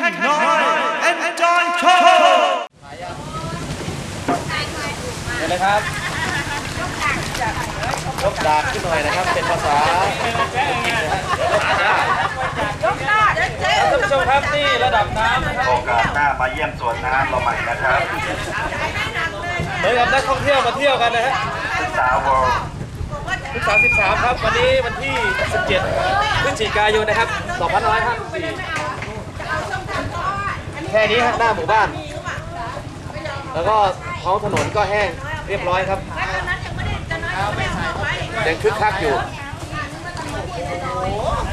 Noise and John Cho เดี๋ยวนะครับยกดาบขึ้นหน่อยนะครับ เป็นภาษาท่านผู้ชมครับนี่ระดับน้ำนะครับโอกาสหน้ามาเยี่ยมสวนน้ำเราใหม่นะครับเหมือนกับนักท่องเที่ยวมาเที่ยวกันนะฮะศึกษา World พฤษภา13 ครับ วันนี้วันที่ 17พฤศจิกายนนะครับ2554 แค่นี้ฮะหน้าหมู่บ้าน แล้วก็ท้องถนนก็แห้งเรียบร้อยครับยังคึกคักอยู่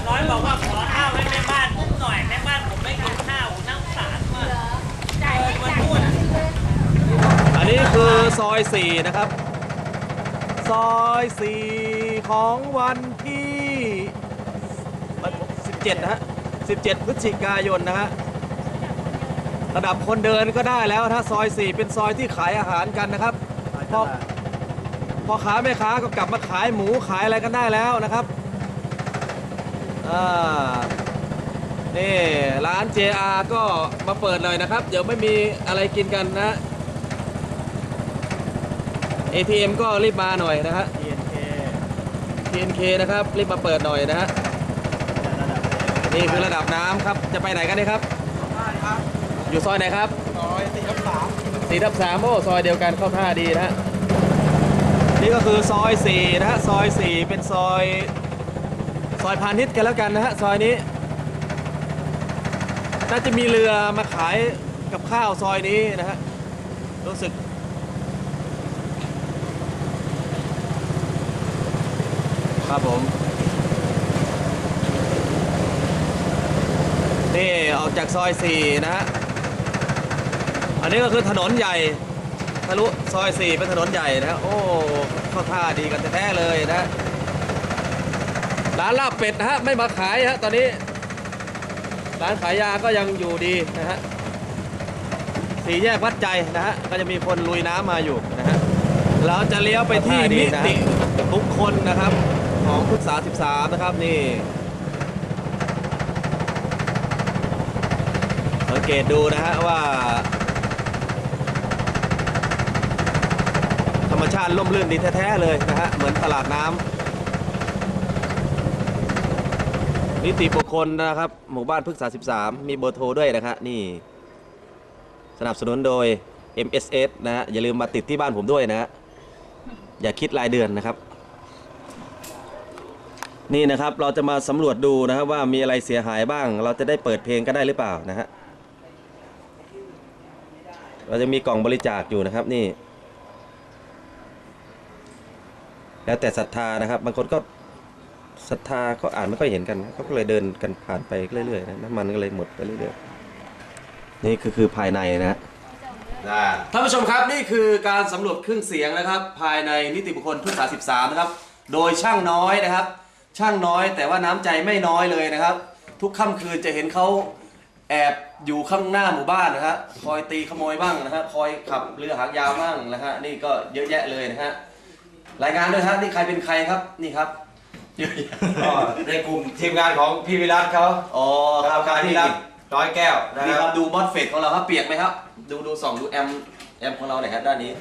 น้อยบอกว่าขอข้าวให้แม่บ้านผมหน่อยแม่บ้านผมไม่กินข้าวนั่งสารว่าใจมันพูดอันนี้คือซอย4นะครับ ซอย4ของวันที่17นะฮะ17 พฤศจิกายนนะฮะ ระดับคนเดินก็ได้แล้วถ้าซอย4เป็นซอยที่ขายอาหารกันนะครับพอพอค้าแม่ค้าก็กลับมาขายหมูขายอะไรกันได้แล้วนะครับอ่านี่ร้าน JR ก็มาเปิดหน่อยนะครับ เดี๋ยวไม่มีอะไรกินกันนะ ATM ก็รีบมาหน่อยนะฮะ TNK นะครับรีบมาเปิดหน่อยนะฮะนี่คือระดับน้ำครับจะไปไหนกันนี่ครับ อยู่ซอยไหนครับซอยสี่ทับสามสี่ทับสามโอ้ซอยเดียวกันเข้าท่าดีนะฮะนี่ก็คือซอยสี่นะฮะซอยสี่เป็นซอย ซอยพาณิชย์กันแล้วกันนะฮะซอยนี้น่าจะมีเรือมาขายกับข้าวซอยนี้นะฮะรู้สึกครับผมนี่ออกจากซอย 4 นะฮะ อันนี้ก็คือถนนใหญ่ทะลุซอย4เป็นถนนใหญ่นะฮะโอ้เข้าท่าดีกันแท้ๆเลยนะร้านลาบเป็ดนะฮะไม่มาขายฮะตอนนี้ ร้านขายยาก็ยังอยู่ดีนะฮะสี่แยกวัดใจนะฮะก็จะมีคนลุยน้ำมาอยู่นะฮะเราจะเลี้ยวไปที่นิติบุคคลนะครับ ของพฤกษา13นะครับนี่สังเกตดูนะฮะว่า ธรรม ชาติร่มรื่นดีแท้ๆเลยนะฮะเหมือนตลาดน้ำนิติบุคคลนะครับ หมู่บ้านพฤกษา 13 มีเบอร์โทรด้วยนะฮะนี่ สนับสนุนโดย MSS นะฮะอย่าลืมมาติดที่บ้านผมด้วยนะฮะอย่าคิดรายเดือนนะครับ นี่นะครับเราจะมาสำรวจดูนะครับว่ามีอะไรเสียหายบ้าง เราจะได้เปิดเพลงกันได้หรือเปล่านะฮะเราจะมีกล่องบริจาคอยู่นะครับนี่ แล้วแต่ศรัทธานะครับ บางคนก็ศรัทธาเขาอ่านไม่ค่อยเห็นกันเขาก็เลยเดินกันผ่านไปเรื่อยๆนะน้ำมันก็เลยหมดไปเรื่อยๆนี่คือคือภายในนะท่านผู้ชมครับนี่คือการสำรวจเครื่องเสียงนะครับ ภายในนิติบุคคลพฤกษา13นะครับ โดยช่างน้อยนะครับ ช่างน้อยแต่ว่าน้ำใจไม่น้อยเลยนะครับ ทุกค่ำคืนจะเห็นเขาแอบอยู่ข้างหน้าหมู่บ้านนะฮะคอยตีขโมยบ้างนะฮะคอยขับเรือหางยาวบ้างนะฮะนี่ก็เยอะแยะเลยนะฮะ รายงานด้วยฮะนี่ใครเป็นใครครับนี่ครับเยอะแยะก็ในกลุ่มทีมงานของพี่วิรัตเขาอ๋อครับครับพี่นี่วิรัตร้อยแก้วนะนี่คครัรับบดูมอสเฟตของเราครับเปียกไหมครับ ดูดูส่องดูแอมแอมของเราหน่อยครับด้านนี้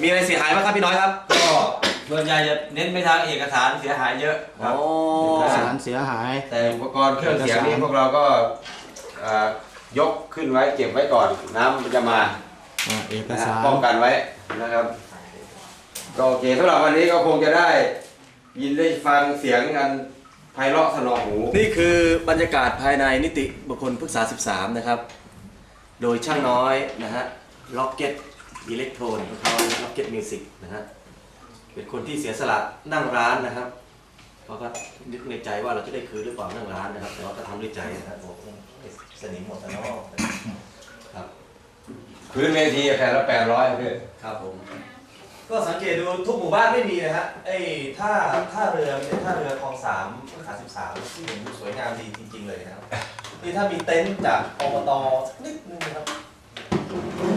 มีอะไรเสียหายบ้างครับพี่น้อยครับก็ส่วนใหญ่จะเน้นไปทางเอกสารเสียหายเยอะครับ โอ้เอกสาสารรเสียหาย แต่อุปกรณ์เครื่องเสียงนี้พวกเราก็เอ่อยกขึ้นไว้เก็บไว้ก่อนน้ำมันจะมา อ่าเอกนะฮะสารป้องกันไว้นะครับ ก็โอเคสำหรับวันนี้ก็คงจะได้ ยินได้ฟังเสียงกันไพเราะสนอหูนี่คือบรรยากาศภายในนิติบุคคลพฤกษา 13 นะครับ โดยช่างน้อยนะฮะล็อกเก็ตอิเล็กโทรนเขาล็อกเก็ตมิวสิกนะฮะเป็นคนที่เสียสละนั่งร้านนะครับเพราะก็นึกในใจว่าเราจะได้คืนหรือเปล่านั่งร้านนะครับ แต่ว่าก็ทำด้วยใจนะครับโอ้โหสนิมหมดแล้วเนาะครับ พื้นเวทีแผ่นละแปดร้อยพี่ครับผม ก็สังเกตดูทุกหมู่บ้านไม่มีนะฮะไอ้ท่าท่าเรือเป็นท่าเรือคลองสามขาสิบสามที่เห็นสวยงามดีจริง ๆ เลยนะครับนี่ถ้ามีเต็นท์จากอบตสักนิดนึงนะครับ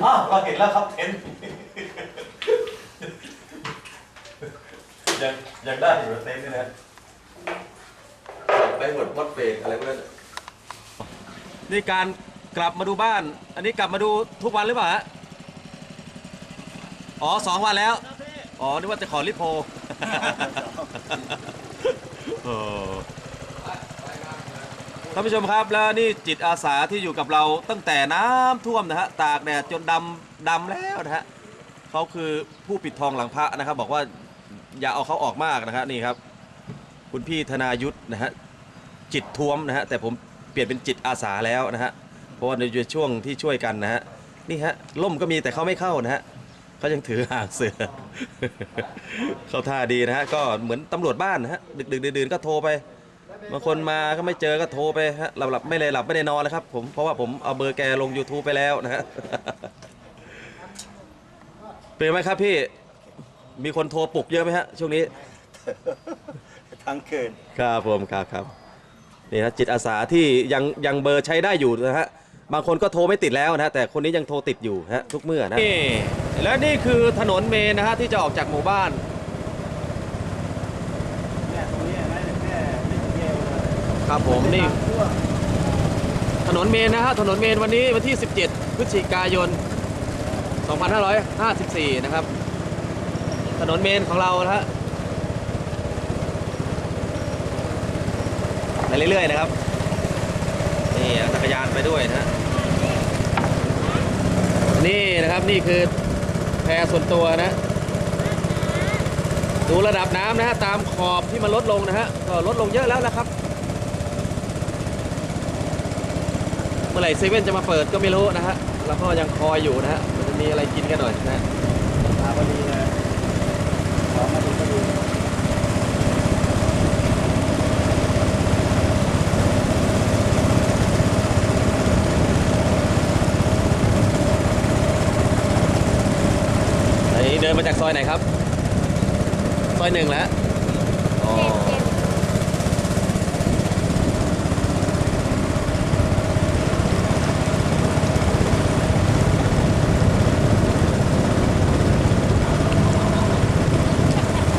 อ้าวเราเห็นแล้วครับเต็นท์ ยังยังได้อยู่เต็นท์นี่นะไปหมดวัดเบรกอะไรพวกนั้น นี่การ กลับมาดูบ้าน อันนี้กลับมาดูทุกวันหรือเปล่าฮะอ๋อสองวันแล้ว อ๋อ นึกว่าจะขอรีโพเออท่านผู้ชมครับแล้วนี่จิตอาสาที่อยู่กับเราตั้งแต่น้ำท่วมนะฮะตากแดดจนดำดำแล้วนะฮะเขาคือผู้ปิดทองหลังพระนะครับ บอกว่าอย่าเอาเขาออกมากนะฮะนี่ครับ คุณพี่ธนายุทธนะฮะจิตท้วมนะฮะแต่ผมเปลี่ยนเป็นจิตอาสาแล้วนะฮะ เพราะว่าในช่วงที่ช่วยกันนะฮะนี่ฮะล่มก็มีแต่เขาไม่เข้านะฮะเขายังถือหางเสือ เข้าท่าดีนะฮะก็เหมือนตำรวจบ้านนะฮะดึกดึกดื่นๆก็โทรไปบางคนมาก็ไม่เจอก็โทรไปฮะหลับหลับไม่เลยหลับไม่ได้นอนแล้วครับผมเพราะว่าผมเอาเบอร์แกลง YouTube ไปแล้วนะฮะเป็นไหมครับพี่มีคนโทรปลุกเยอะไหมฮะช่วงนี้ ทั้งคืน ครับผมครับครับนี่ฮะจิตอาสาที่ยังยังเบอร์ใช้ได้อยู่นะฮะ บางคนก็โทรไม่ติดแล้วนะฮะแต่คนนี้ยังโทรติดอยู่ฮะทุกเมื่อนะนี่และนี่คือถนนเมนนะฮะที่จะออกจากหมู่บ้านครับผมนี่ถนนเมนนะฮะถนนเมนวันนี้วันที่ 17 พฤศจิกายน 2554 นะครับ ถนนเมนของเรานะฮะไปเรื่อยๆนะครับ นี่จักรยานไปด้วยนะฮะ นี่นะครับนี่คือแพส่วนตัวนะ ดูระดับน้ำนะฮะตามขอบที่มันลดลงนะฮะก็ลดลงเยอะแล้วนะครับ เมื่อไหร่เซเว่นจะมาเปิดก็ไม่รู้นะฮะเราก็ยังคอยอยู่นะฮะมันจะมีอะไรกินกันหน่อยนะฮะมาพอดีเลยขอมาดีพอดี อั นนี้เดินมาจากซอยไหนครับ ซอยหนึ่งแล้วอ๋อ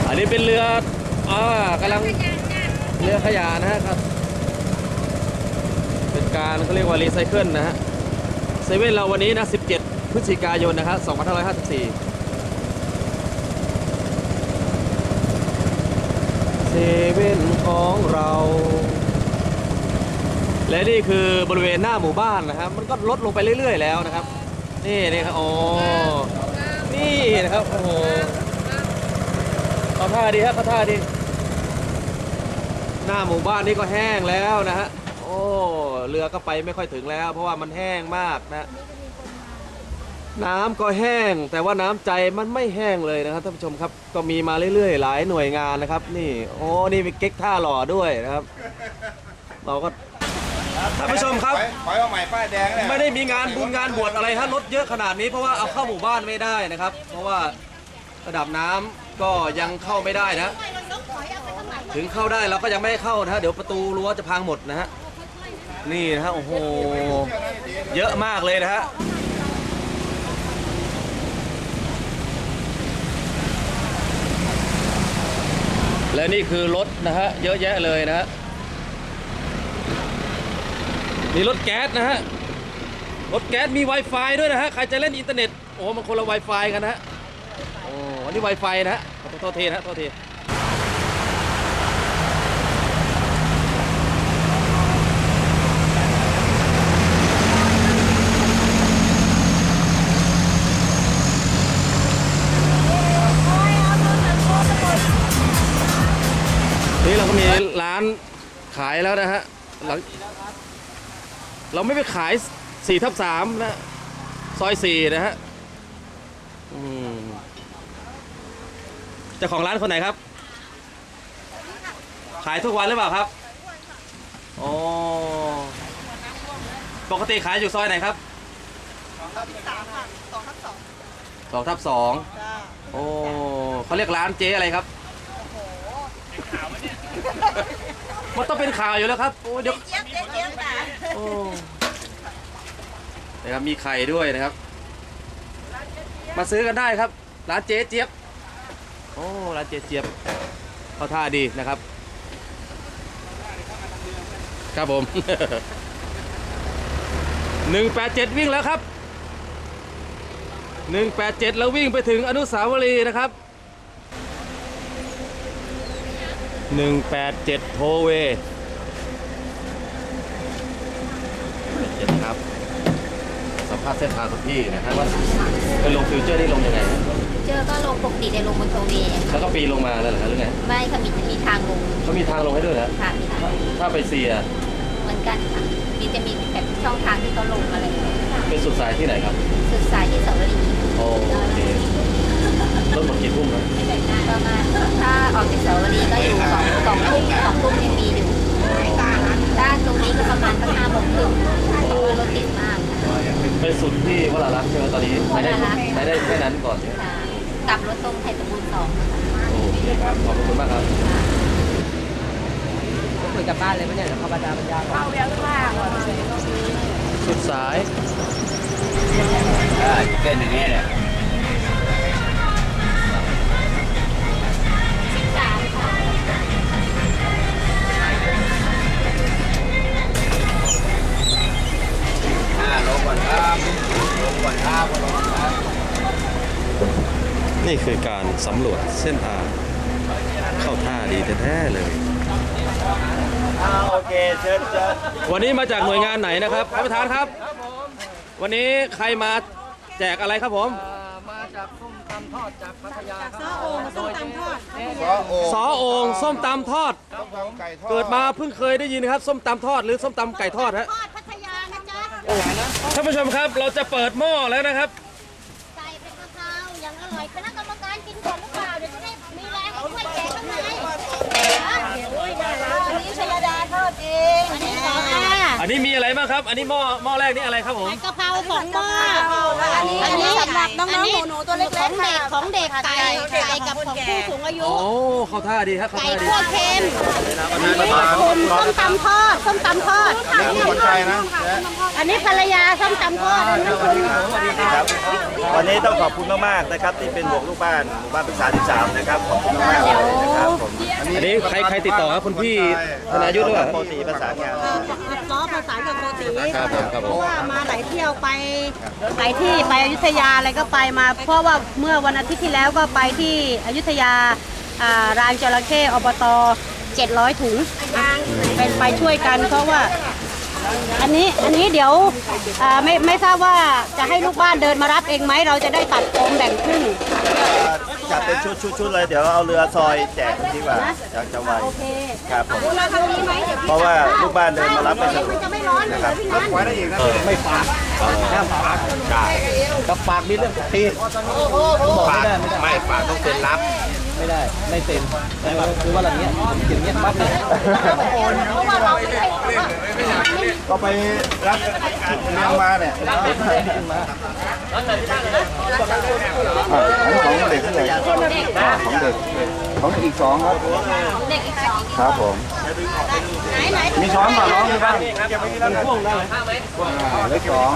อันนี้เป็นเรืออ่ากำลังเรือขยะนะฮะครับ เป็นการเขาเรียกว่ารีไซเคิลนะฮะเซเว่นเราวันนี้นะ 17 พฤศจิกายนนะครับ2554 เว่นของเรา และนี่คือบริเวณหน้าหมู่บ้านนะครับ มันก็ลดลงไปเรื่อย ๆ แล้วนะครับ นี่นี่ครับโอ้นี่นะครับโอ้โหเขาท่าดีฮะเขาท่าดี หน้าหมู่บ้านนี่ก็แห้งแล้วนะฮะโอ้เรือก็ไปไม่ค่อยถึงแล้ว เพราะว่ามันแห้งมากนะ น้ำก็แห้ง แต่ว่าน้ำใจมันไม่แห้งเลยนะครับท่านผู้ชมครับ ก็มีมาเรื่อยๆ หลายหน่วยงานนะครับ นี่โอ้นี่มีเก๊กท่าหล่อด้วยนะครับ เราก็ท่านผู้ชมครับถอยเอาใหม่ป้ายแดงเนี่ยไม่ได้มีงานบุญงานบวชอะไรฮะรถเยอะขนาดนี้เพราะว่าเอาเข้าหมู่บ้านไม่ได้นะครับ เพราะว่าระดับน้ำก็ยังเข้าไม่ได้นะ ถึงเข้าได้เราก็ยังไม่ให้เข้านะฮะเดี๋ยวประตูรั้วจะพังหมดนะฮะนี่นะฮะโอ้โหเยอะมากเลยนะฮะ และนี่คือรถนะฮะเยอะแยะเลยนะฮะมีรถแก๊สนะฮะรถแก๊สมี Wi-Fi ด้วยนะฮะใครจะเล่นอินเทอร์เน็ตโอ้มันคนละ Wi-Fi กันนะฮะโอ้อันนี้ Wi-Fi นะฮะขอโทษทีนะฮะโทษที ขายแล้วนะฮะหลังเราไม่ไปขายสี่ทับสามนะซอยสี่นะฮะอืมเจ้าของร้านคนไหนครับ ขายทุกวันหรือเปล่าครับอ๋อปกติขายอยู่ซอยไหนครับสองทับสองโอ้เขาเรียกร้านเจ๊อะไรครับ มันต้องเป็นข่าวอยู่แล้วครับโอ้เดี๋ยวเจี๊ยบเจี๊ยบเจี๊ยบค่ะโอ้นะครับมีไข่ด้วยนะครับ มาซื้อกันได้ครับ ร้านเจ๊เจี๊ยบโอ้ร้านเจ๊เจี๊ยบเขาท่าดีนะครับ ครับผม187วิ่งแล้วครับ187แล้ววิ่งไปถึงอนุสาวรีย์นะครับ 187โทเวเจ็ดครับ สัมภาษณ์เส้นทางคุณพี่นะครับว่าไปลงฟิวเจอร์ได้ลงยังไงเจอก็ลงปกติแต่ลงบนโทเวย์แล้วก็ปีนลงมาแล้วเหรอหรือไงไม่ค่ะมีจะมีทางลงเขามีทางลงให้ด้วยนะค่ะมีทางลงถ้าไปเซียเหมือนกันค่ะมีจะมีแบบช่องทางที่เขาลงอะไรอย่างเงี้ยเป็นสุดสายที่ไหนครับ สุดสายที่เสาวรีโอเครถหมดกี่ทุ่มนะ ประมาณถ้าออกจากเสาวรีก็อยู่สองสองทุ่มสองทุ่มยังมีอยู่ด้านตรงนี้ก็ประมาณสักห้าโมงครึ่งเพราะว่ารถติดมาก ไปสุดที่วรารักษ์ใช่ไหมตอนนี้ไปได้ วรารักษ์ ไปได้แค่นั้นก่อนใช่ไหม ค่ะกลับรถตรงไทยสมบูรณ์สองนะคะ โอเคครับ ขอบคุณมากครับ คุยกับบ้านเลยไหมเนี่ยเดี๋ยวเข้าบรรดาบรรยาก่อน สุดสาย เต้นอย่างนี้แหละนี่คือการสำรวจเส้นทางเข้าท่าดีแท้ๆเลยโอเคเชิญวันนี้มาจากหน่วยงานไหนนะครับท่านประธานครับ วันนี้ใครมา แจกอะไรครับผมมาจากส้มตำทอดจากพัทยาครับซอโอ่งส้มตำทอดสอโองส้มตำทอดเกิดมาเพิ่งเคยได้ยินครับ ส้มตำทอดหรือส้มตำไก่ทอดฮะทอดพัทยานะจ๊ะ ท่านผู้ชมครับเราจะเปิดหม้อแล้วนะครับ ใส่เป็นกะเพราอย่างอร่อยคณะกรรมการกินก่อนหรือเปล่า เดี๋ยวจะได้มีแรงมาช่วยแจกข้างในอันนี้ชยดาทอดเอง อันนี้ส องอะอันนี้มีอะไรบ้างครับ อันนี้หม้อหม้อแรกนี่อะไรครับผม กะเพราสองหม้ออันนี้อันนี้สำหรับน้องๆหนูๆตัวเล็กๆของเด็กของเด็กไก่ไก่กับของผู้สูงอายุ โอ้เข้าท่าดีครับเข้าไก่ท่าดีคั่วเค็มอันนี้คุณส้มตำทอดส้มตำทอด คนไทยนะ อันนี้ภรรยาส้มตำทอดอันนี้คุณครับวันนี้ต้องขอบคุณมากๆนะครับที่เป็นบวกลูกบ้านหมู่บ้านพฤกษา13นะครับขอบคุณมากๆเลยนะครับผมอันนี้ใครใครติดต่อครับคุณพี่ธนายุทธหรือเปล่าโปรตีประสานงานล้อประสานกับโกติครับผมครับผม เพราะว่ามาหลายเที่ยวไปหลายที่ไปอยุธยาอะไรก็ไปมา เพราะว่าเมื่อวันอาทิตย์ที่แล้วก็ไปที่อยุธยาอ่ารานจระเข้อบต700 ถุงเป็นไปช่วยกันเพราะว่า อันนี้อันนี้เดี๋ยวอ่าไม่ไม่ทราบว่าจะให้ลูกบ้านเดินมารับเองไหมเราจะได้ตัดโคมแบ่งครึ่ง จัดเป็นชุดๆๆเลยเดี๋ยวเอาเรือซอยแจกดีกว่าอยากจะไวโอเคครับผมเราทำนี้ไหมเดี๋ยวพี่เพราะว่าลูกบ้านเดินมารับไม่สะดวกมันจะไม่ร้อนเหรอพี่นันไม่ฝากห้ามฝากกับฝากมีเรื่องตีบอกไม่ได้ไม่ได้ไม่ฝากต้องเซ็นรับ ไม่ได้ไม่เซ็นแต่ว่าคือว่าอะไรเงี้ยอย่างเงี้ยปั๊บเลยเพราะว่าเราไม่ใช่ก็ไปรับเรือมาเนี่ยของเด็กเลยของเด็กของอีกสองครับเด็กอีกสองครับผมไหนไหนมีช้อนเปล่าน้องมีบ้างเล็กสอง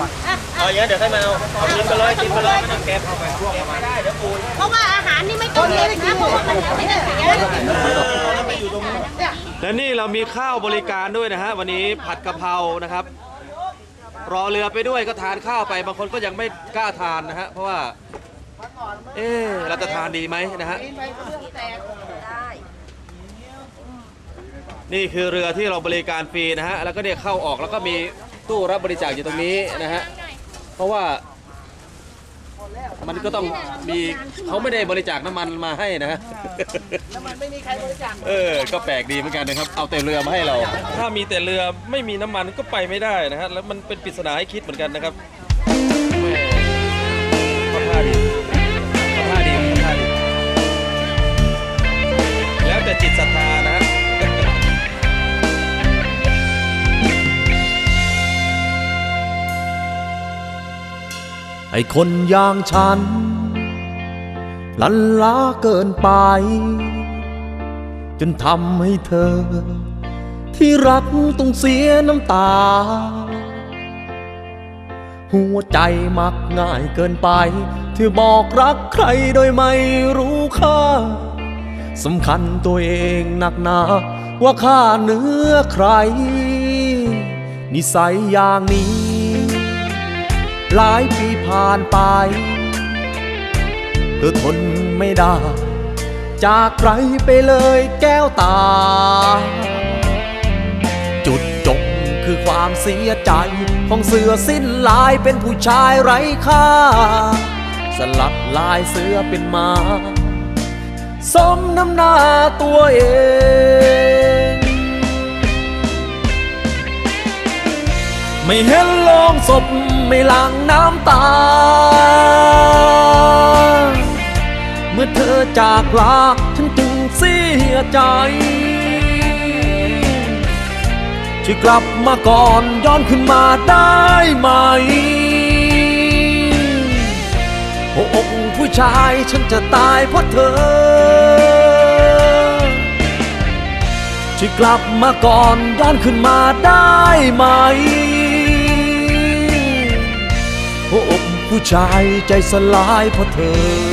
เอาอย่างนี้เดี๋ยวให้มาเอาเอากินไปเลยกินไปเลยไม่ต้องเก็บเอาไปพวกเอาไปได้เดี๋ยวปูนเพราะว่า และนี่เรามีข้าวบริการด้วยนะฮะวันนี้ผัดกะเพรานะครับ รอเรือไปด้วยก็ทานข้าวไปบางคนก็ยังไม่กล้าทานนะฮะเพราะว่า เอ๊ะเราจะทานดีไหมนะฮะนี่คือเรือที่เราบริการฟรีนะฮะแล้วก็เนี่ยเข้าออกแล้วก็มีตู้รับบริจาคอยู่ตรงนี้นะฮะเพราะว่า มันก็ต้องมีเขาไม่ได้บริจาคน้ำมันมาให้นะฮะ น้ำมันไม่มีใครบริจาคเออ ก็แปลกดีเหมือนกันนะครับ เอาแต่เรือมาให้เรา ถ้ามีแต่เรือไม่มีน้ำมันก็ไปไม่ได้นะฮะแล้วมันเป็นปริศนาให้คิดเหมือนกันนะครับแหม่เข้าท่าดีเข้าท่าดีเข้าท่าดีแล้วแต่จิตศรัทธา นะฮะไอ้คนอย่างฉัน ลันล้าเกินไป จนทำให้เธอ ที่รักต้องเสียน้ำตา หัวใจมักง่ายเกินไปที่บอกรักใครโดยไม่รู้ค่าสำคัญตัวเองหนักหนา ว่าข้าเนื้อใคร นิสัยอย่างนี้ หลายปี ผ่านไป เธอทนไม่ได้ จากไกลไปเลยแก้วตา จุดจบคือความเสียใจ ของเสือสิ้นลายเป็นผู้ชายไร้ค่า สลัดลายเสือเป็นมา สมน้ำหน้าตัวเอง ไม่เห็นลงศพไม่หลังน้ำตา เมื่อเธอจากลาฉันจึงเสียใจช่วยกลับมาก่อนย้อนขึ้นมาได้ไหมหัวอกผู้ชายฉันจะตายเพราะเธอช่วยกลับมาก่อนย้อนขึ้นมาได้ไหม อกผู้ชายใจสลายเพราะเธอ